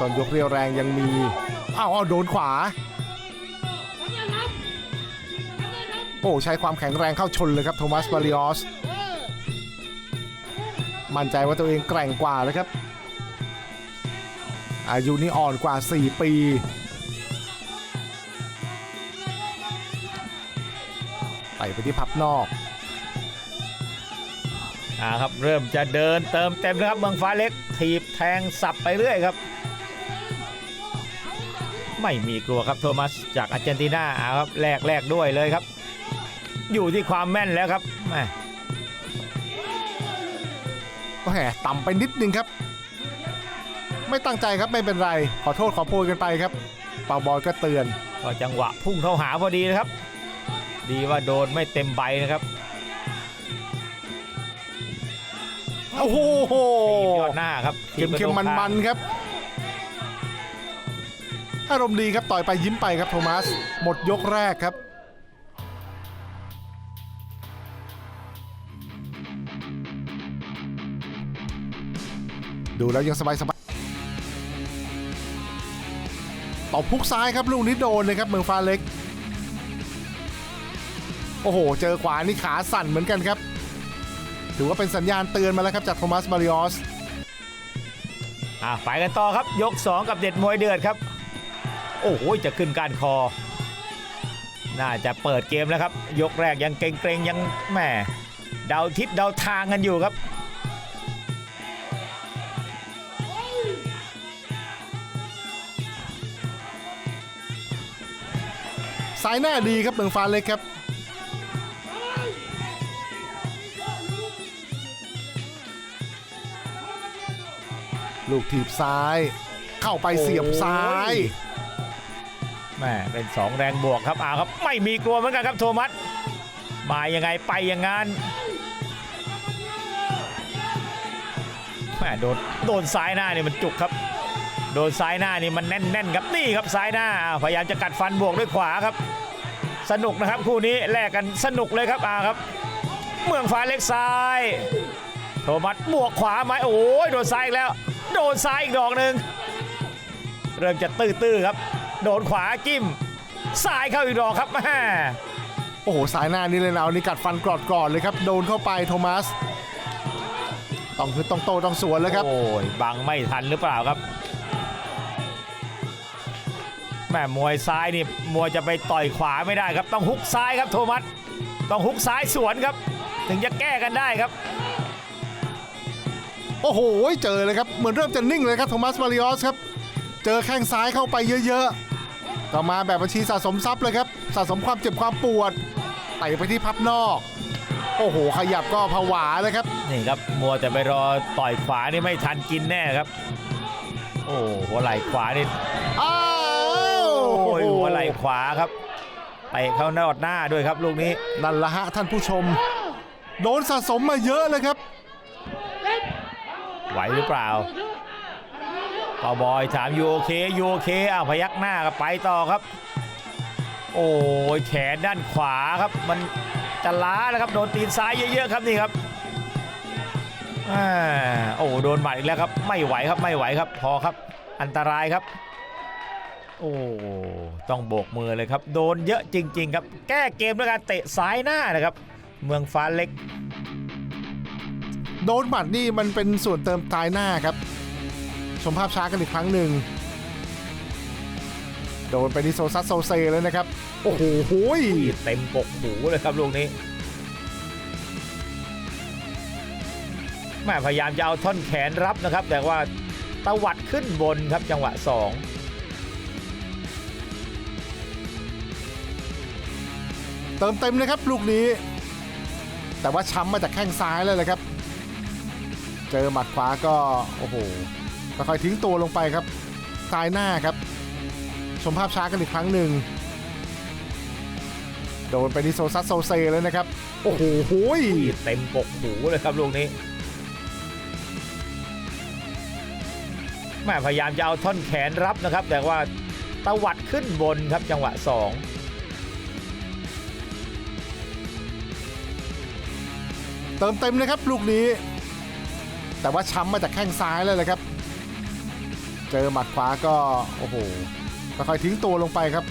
ต้นยกเรียวแรงยังมีอ้าวอ้าโดนขวา โอ้ใช้ความแข็งแรงเข้าชนเลยครับโทมัสบาริออสมั่นใจว่าตัวเองแกร่งกว่าเลยครับ อายุนี่อ่อนกว่า 4 ปีไปไปที่พับนอกอ่าครับเริ่มจะเดินเติมเต็มนะครับเมืองฟ้าเล็ก ถีบแทงสับไปเรื่อยครับ ไม่มีกลัวครับโทมัสจากอาร์เจนตินาอ่าครับแลกแลกด้วยเลยครับ อยู่ที่ความแม่นแล้วครับแหม่ก็แหมต่ำไปนิดนึงครับ ไม่ตั้งใจครับไม่เป็นไร ขอโทษขอโพยกันไปครับเปาบอยก็เตือนก็จังหวะพุ่งเข้าหาพอดีนะครับ ดีว่าโดนไม่เต็มใบนะครับโอ้โหทีมยอดหน้าครับเข็มเข็มมันมันๆครับ อารมณ์ดีครับต่อยไปยิ้มไปครับโทมัส หมดยกแรกครับดูแล้วยังสบายสบายต่อพุกซ้ายครับลูกนี้โดนเลยครับเมืองฟ้าเล็ก โอ้โห เจอขวานี่ขาสั่นเหมือนกันครับ ถือว่าเป็นสัญญาณเตือนมาแล้วครับจากโทมัสมาริออสอ่าไปกันต่อครับยก 2 กับเด็ดมวยเดือดครับ โอ้โหจะขึ้นการคอ น่าจะเปิดเกมแล้วครับ ยกแรกยังเกรงๆยังแหมเดาทิศเดาทางกันอยู่ครับสายหน้าดีครับเมืองฟ้าเล็กครับ ลูกถีบซ้าย เข้าไปเสียบซ้าย แม่เป็น 2 แรงบวกครับอ่าครับ ไม่มีกลัวเหมือนกันครับโทมัสมายังไงไปอย่างงั้นแม่โดนโดนซ้ายหน้านี่มันจุกครับ โดนซ้ายหน้านี่มันแน่นๆครับนี่ครับซ้ายหน้าพยายามจะกัดฟันบวกด้วยขวาครับ สนุกนะครับคู่นี้แลกกันสนุกเลยครับอาครับ เมืองฟ้าเล็กซ้าย โทมัสบวกขวาไหมโอ้ยโดนซ้ายอีกแล้ว โดนซ้ายอีกดอกหนึ่งเริ่มจะตื้อๆครับ โดนขวาจิ้มซ้ายเข้าอีกดอกครับแม่โอ้โห สายหน้านี่เลยนะเอานี่กัดฟันกรอดก่อนเลยครับ โดนเข้าไปโทมัส ต้องคือต้องโตต้องสวนแล้วครับ โอ้ยบังไม่ทันหรือเปล่าครับแม่มวยซ้ายนี่มวยจะไปต่อยขวาไม่ได้ครับ ต้องฮุกซ้ายครับโทมัส ต้องฮุกซ้ายสวนครับ ถึงจะแก้กันได้ครับ โอ้โห เจอเลยครับ เหมือนเริ่มจะนิ่งเลยครับโทมัสมาริออสครับ เจอแข้งซ้ายเข้าไปเยอะๆ ก็มาแบบบัญชีสะสมทรัพย์เลยครับ สะสมความเจ็บความปวดไต่ไปที่พับนอก โอ้โห ขยับก็ผวาเลยครับ นี่ครับมัวแต่ไปรอต่อยขวานี่ไม่ทันกินแน่ครับ โอ้หัวไหล่ขวานี่อ้าวโอ้ยหัวไหล่ขวาครับเตะเข้าหน้าหน้าด้วยครับลูกนี้นั่นละฮะท่านผู้ชม โดนสะสมมาเยอะเลยครับ ไหวหรือเปล่า เปาบอยถามยูโอเคยูโอเคอ้าวพยักหน้ากับไปต่อครับ โอ้ยแขนด้านขวาครับ มันจะล้าแล้วครับโดนตีนซ้ายเยอะๆครับนี่ครับอโอ้โดนหมัดอีกแล้วครับไม่ไหวครับไม่ไหวครับ พอครับ อันตรายครับ โอ้ต้องโบกมือเลยครับ โดนเยอะจริง ๆ ครับ แก้เกมด้วยการเตะซ้ายหน้านะครับ เมืองฟ้าเล็ก โดนหมัดนี่มันเป็นส่วนเติมตายหน้าครับ ชมภาพช้ากันอีกครั้งหนึ่ง โดนไปที่โซซัสโซเซเลยนะครับ โอ้โหโหยเต็มปกหูเลยครับลูกนี้แม่พยายามจะเอาท่อนแขนรับนะครับ แต่ว่าตวัดขึ้นบนครับจังหวะเติมเต็มเลยครับลูกนี้ แต่ว่าช้ำมาจากแข้งซ้ายเลยเลยครับ เจอหมัดขวาก็ โอ้โห ค่อยๆทิ้งตัวลงไปครับซ้ายหน้าครับ ชมภาพช้ากันอีกครั้งหนึ่ง โดนไปที่โซซัสโซเซเลยนะครับ โอ้โหโหย2เต็มปกหูเลยครับลูกนี้แม่พยายามจะเอาท่อนแขนรับนะครับ แต่ว่าตวัดขึ้นบนครับจังหวะ 2เติมเต็มเลยครับลูกนี้ แต่ว่าช้ำมาจากแข้งซ้ายเลยเลยครับเเจอหมัดขวาก็โอ้โหค่อยๆทิ้งตัวลงไปครับ